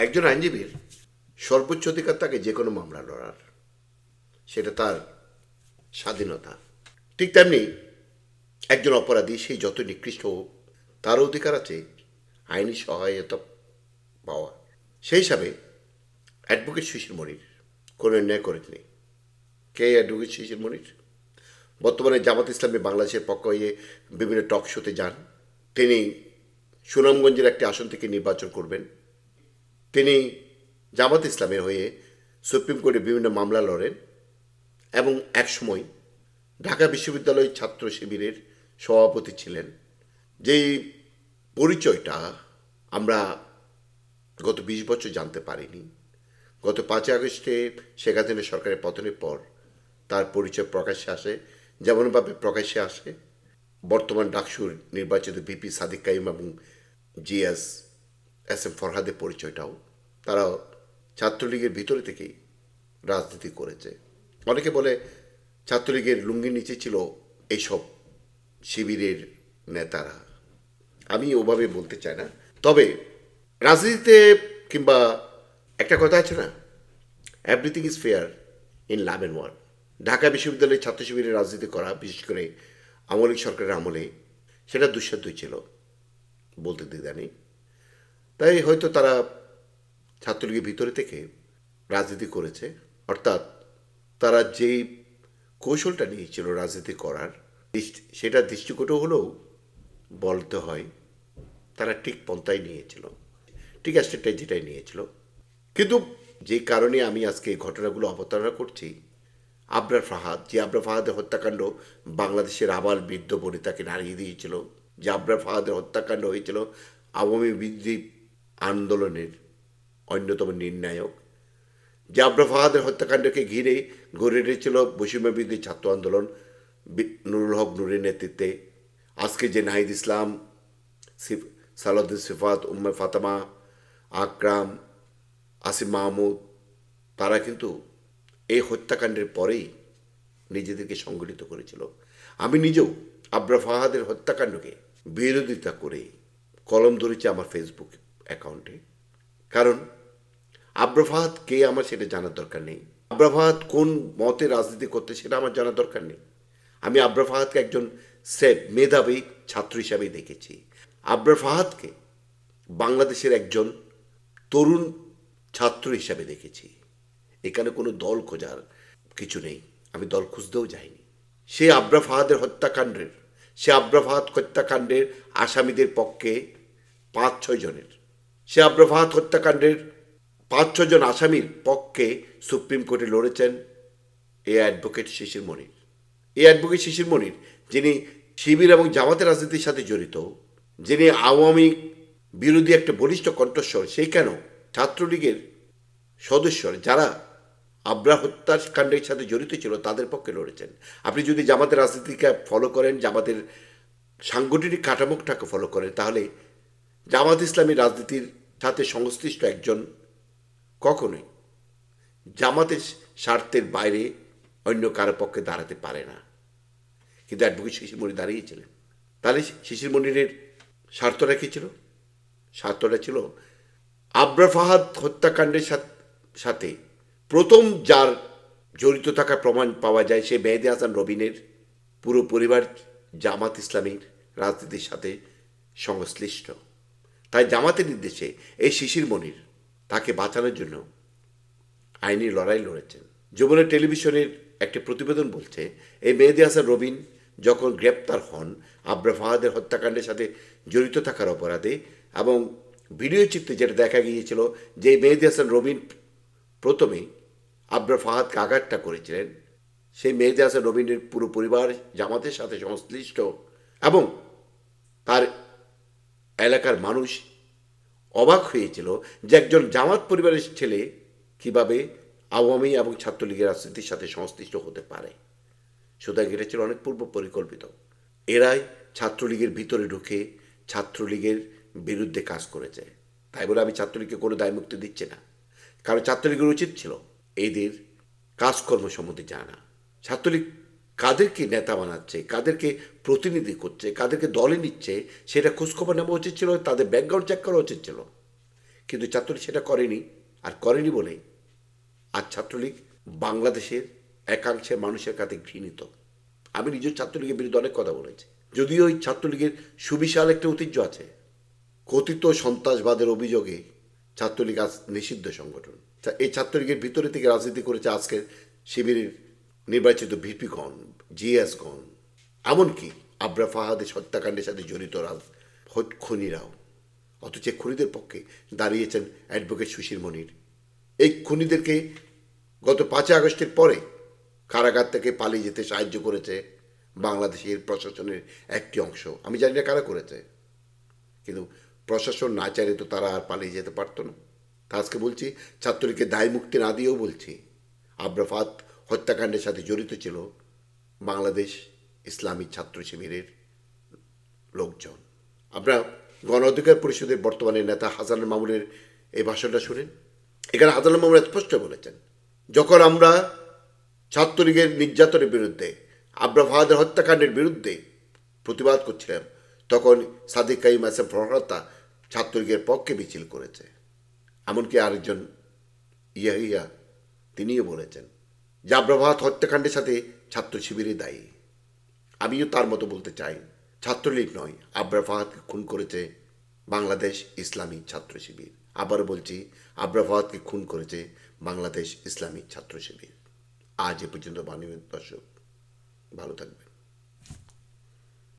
একজন আইনজীবীর সর্বোচ্চ অধিকার তাকে যে কোনো মামলা লড়ার। সেটা তার স্বাধীনতা। ঠিক তেমনি একজন অপরাধী সেই যত নিকৃষ্ট হোক, তারও অধিকার আছে, আইনি সহায়তা পাওয়া সেই হিসাবে অ্যাডভোকেট শিশির মনির কোনো অন্যায় করেননি কে অ্যাডভোকেট শিশির মনির? বর্তমানে জামাত ইসলামী বাংলাদেশের পক্ষ হয়ে বিভিন্ন টক শোতে যান। তিনি সুনামগঞ্জের একটি আসন থেকে নির্বাচন করবেন। তিনি জামাত ইসলামের হয়ে সুপ্রিম কোর্টে বিভিন্ন মামলা লড়েন এবং একসময় ঢাকা বিশ্ববিদ্যালয় ছাত্র শিবিরের সভাপতি ছিলেন। যেই পরিচয়টা আমরা গত বিশ বছর জানতে পারিনি। গত পাঁচই আগস্টে শেখ হাসিনা সরকারের পতনের পর তার পরিচয় প্রকাশ্যে আসে, যেমনভাবে প্রকাশ্যে আসে বর্তমান ডাকসুর নির্বাচিত বিপি সাদিক কাইম এবং জিএস এস এম ফরহাদের পরিচয়টাও। তারা ছাত্রলীগের ভিতরে থেকেই রাজনীতি করেছে। অনেকে বলে ছাত্রলীগের লুঙ্গির নিচে ছিল এইসব শিবিরের নেতারা। আমি ওভাবে বলতে চাই না। তবে রাজনীতিতে কিংবা একটা কথা আছে না everything is fair in love and war Dhaka বিশ্ববিদ্যালয়ের ছাত্র শিবিরের রাজনীতি করা, বিশেষ করে আমলিক সরকারের আমলে, সেটা দুঃসাধ্যই ছিল বলতে দ্বিধা নেই। তাই হয়তো তারা ছাত্রলীগের ভিতরে থেকে রাজনীতি করেছে। অর্থাৎ তারা যেই কৌশলটা নিয়েছিল রাজনীতি করার সেটা দৃষ্টিকটও হলেও বলতে হয়, তারা ঠিক পন্থাই নিয়েছিল, ঠিক স্টেটটাই যেটাই নিয়েছিল। কিন্তু যে কারণে আমি আজকে এই ঘটনাগুলো অবতারণা করছি, আবরার ফাহাদ, যে আবরার ফাহাদের হত্যাকাণ্ড বাংলাদেশের আবাল বৃদ্ধ বনিতাকে নাড়িয়ে দিয়েছিল, যে আবরার ফাহাদের হত্যাকাণ্ড হয়েছিল আওয়ামী বিরোধী আন্দোলনের অন্যতম নির্ণায়ক। যে আবরা ফাহাদের হত্যাকাণ্ডকে ঘিরে গড়ে উঠেছিল বৈষম্য ছাত্র আন্দোলন। নুরুল হক নুরের নেতৃত্বে আজকে যে নাহিদ ইসলাম সালাউদ্দিন সিফাত, উম্মে ফাতেমা, আকরাম আসিম মাহমুদ, তারা কিন্তু এই হত্যাকাণ্ডের পরেই নিজেদেরকে সংগঠিত করেছিল। আমি নিজেও আবরা ফাহাদের হত্যাকাণ্ডকে বিরোধিতা করে কলম ধরেছি আমার ফেসবুক অ্যাকাউন্টে। কারণ আব্রাফাহাত কে আমার সেটা জানার দরকার নেই। আব্রাফাহাত কোন মতে রাজনীতি করতে সেটা আমার জানার দরকার নেই। আমি আব্রাফাহাতকে একজন সেফ, মেধাবী ছাত্র হিসাবেই দেখেছি। আব্রাফাহাতকে বাংলাদেশের একজন তরুণ ছাত্র হিসাবে দেখেছি। এখানে কোনো দল খোঁজার কিছু নেই। আমি দল খুঁজতেও যাইনি। সে আব্রা ফাহাদের হত্যাকাণ্ডের, সে আব্রা ফাহাদ হত্যাকাণ্ডের আসামিদের পক্ষে পাঁচ ছয় জনের। সে আব্রা ফাহাদ হত্যাকাণ্ডের পাঁচ ছজন আসামির পক্ষে সুপ্রিম কোর্টে লড়েছেন এ অ্যাডভোকেট শিশির মনির। এই অ্যাডভোকেট শিশির মনির, যিনি শিবির এবং জামাতের রাজনীতির সাথে জড়িত, যিনি আওয়ামী বিরোধী একটা বলিষ্ঠ কণ্ঠস্বর, সেই কেন ছাত্রলীগের সদস্য যারা আব্রা হত্যাকাণ্ডের সাথে জড়িত ছিল, তাদের পক্ষে লড়েছেন। আপনি যদি জামাতের রাজনীতিকে ফলো করেন, জামাতের সাংগঠনিক কাঠামোটাকে ফলো করেন, তাহলে জামাত ইসলামী রাজনীতির সাথে সংশ্লিষ্ট একজন কখনোই জামাতের স্বার্থের বাইরে অন্য কারও পক্ষে দাঁড়াতে পারে না। কিন্তু অ্যাডভোকেট শিশিরমণি দাঁড়িয়েছিলেন। তাহলে শিশির মনিরের স্বার্থটা কী ছিল? স্বার্থটা ছিল আবরা ফাহাদ হত্যাকাণ্ডের সাথ- প্রথম যার জড়িত থাকার প্রমাণ পাওয়া যায় সে মেহেদি হাসান রবিনের পুরো পরিবার জামাত ইসলামীর রাজনীতির সাথে সংশ্লিষ্ট। তাই জামাতের নির্দেশে এই শিশির মনির তাকে বাঁচানোর জন্য আইনি লড়াই লড়েছেন। যমুনা টেলিভিশনের একটি প্রতিবেদন বলছে, এই মেহেদি হাসান রবিন যখন গ্রেপ্তার হন আব্রা ফাহাদের হত্যাকাণ্ডের সাথে জড়িত থাকার অপরাধে এবং ভিডিও চিত্রে যেটা দেখা গিয়েছিল যে মেহেদি হাসান রবিন প্রথমে আবরা ফাহাদকে আঘাতটা করেছিলেন, সেই মেহেদি হাসান রবিনের পুরো পরিবার, জামাতের সাথে সংশ্লিষ্ট এবং তার এলাকার মানুষ অবাক হয়েছিল যে একজন জামাত পরিবারের ছেলে কীভাবে আওয়ামী এবং ছাত্রলীগের রাজনীতির সাথে সংশ্লিষ্ট হতে পারে। সুতরাং এটা ছিল অনেক পূর্ব পরিকল্পিত। এরাই ছাত্রলীগের ভিতরে ঢুকে ছাত্রলীগের বিরুদ্ধে কাজ করেছে। তাই বলে আমি ছাত্রলীগকে কোনো দায়মুক্তি দিচ্ছি না। কারণ ছাত্রলীগের উচিত ছিল এদের কাজকর্ম সম্বন্ধে জানা। ছাত্রলীগ কাদেরকে নেতা বানাচ্ছে, কাদেরকে প্রতিনিধি করছে, কাদেরকে দলে নিচ্ছে, সেটা খোঁজখবর নেওয়া উচিত ছিল, তাদের ব্যাকগ্রাউন্ড চেক করা উচিত ছিল। কিন্তু ছাত্রলীগ সেটা করেনি, আর করেনি বলে আজ ছাত্রলীগ বাংলাদেশের একাংশের মানুষের কাছে ঘৃণিত। আমি নিজের ছাত্রলীগের বিরুদ্ধে অনেক কথা বলেছি। যদিও ওই ছাত্রলীগের সুবিশাল একটা ঐতিহ্য আছে, কথিত সন্ত্রাসবাদের অভিযোগে ছাত্রলীগ আজ নিষিদ্ধ সংগঠন। এই ছাত্রলীগের ভিতরে থেকে রাজনীতি করেছে আজকের শিবিরের নির্বাচিত ভিপিগণ জিএসগণ এমনকি আবরা ফাহাদের হত্যাকাণ্ডের সাথে জড়িত খুনিরাও অথচ খুনিদের পক্ষে দাঁড়িয়েছেন অ্যাডভোকেট সুশীল মনির। এই খুনিদেরকে গত পাঁচই আগস্টের পরে কারাগার থেকে পালিয়ে যেতে সাহায্য করেছে বাংলাদেশের প্রশাসনের একটি অংশ। আমি জানি না কারা করেছে। কিন্তু প্রশাসন না চাইলে তো তারা আর পালিয়ে যেতে পারতো না। তা আজকে বলছি ছাত্রলীগকে দায় মুক্তি না দিয়েও বলছি আব্রাফাত হত্যাকাণ্ডের সাথে জড়িত ছিল বাংলাদেশ ইসলামী ছাত্র শিবিরের লোকজন। আপনারা গণ অধিকার পরিষদের বর্তমানে নেতা হাসান মামুনের এই ভাষণটা শুনেন। এখানে হাসান মামুন স্পষ্ট বলেছেন, যখন আমরা ছাত্রলীগের নির্যাতনের বিরুদ্ধে, আব্রা ফাহাদের হত্যাকাণ্ডের বিরুদ্ধে প্রতিবাদ করছিলাম, তখন সাদিক কাইম আসেম ফরহাতা ছাত্রলীগের পক্ষে মিছিল করেছে। এমনকি আরেকজন ইয়াহিয়া তিনিও বলেছেন যে প্রভাত হত্যাকাণ্ডের সাথে ছাত্র শিবিরে দায়ী। আমিও তার মতো বলতে চাই, ছাত্রলীগ নয় আবরা ফাহাদকে খুন করেছে বাংলাদেশ ইসলামী ছাত্র শিবির। আবার বলছি আবরা ফাহাদকে খুন করেছে বাংলাদেশ ইসলামী ছাত্র শিবির। আজ এ পর্যন্ত বাণী দর্শক, ভালো থাকবেন।